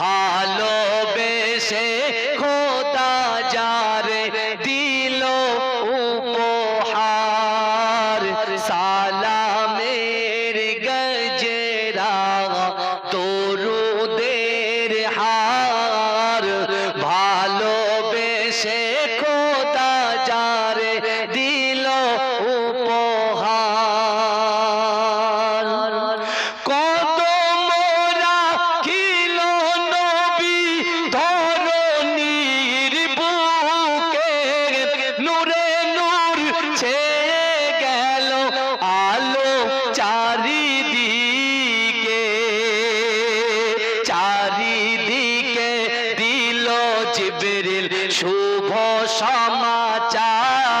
ভালোবেসে খোদা যারে জিবরিল শুভ সমাচার।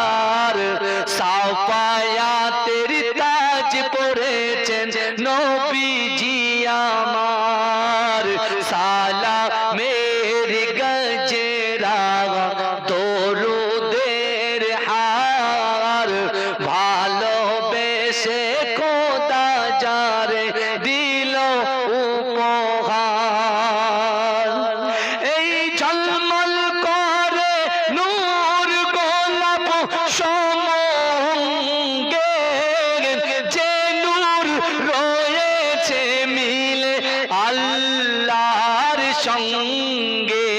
সঙ্গে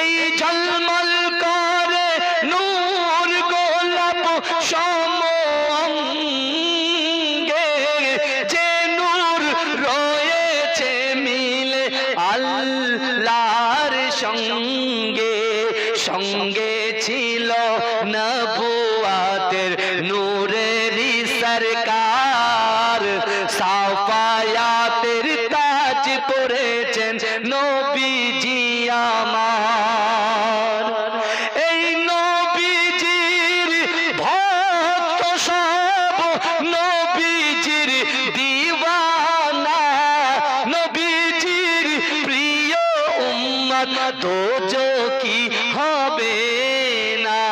এই ঝলমল করে নূর গোলাপ সঙ্গে যে নূর রয়েছে মিলে আল্লাহর সঙ্গে সঙ্গে ছিল নবুয়াতের নূরেরই সরকার। পড়েছেন নবীজি আমার। এই নবীজির ভক্ত সব নবীজির দিওয়ানা। নবীজির প্রিয় উম্মত কি হবে না?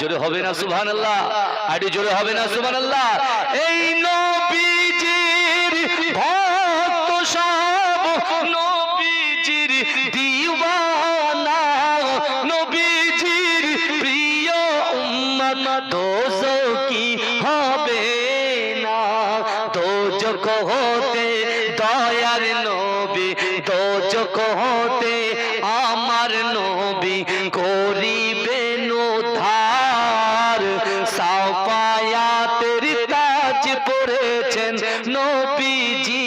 জোরে হবে না সুবহানাল্লাহ। আরে জোরে হবে না সুবহানাল্লাহ। এই নবীজির ভক্ত নবীজির দিওয়ানা, নবীজির প্রিয় উম্মত দোজো কি হবে না? দোজক হতে দয়ার নবী, দোজক হতে আমার নবী উদ্ধার সাফায়াতের তাজ পড়েছেন নবীজি।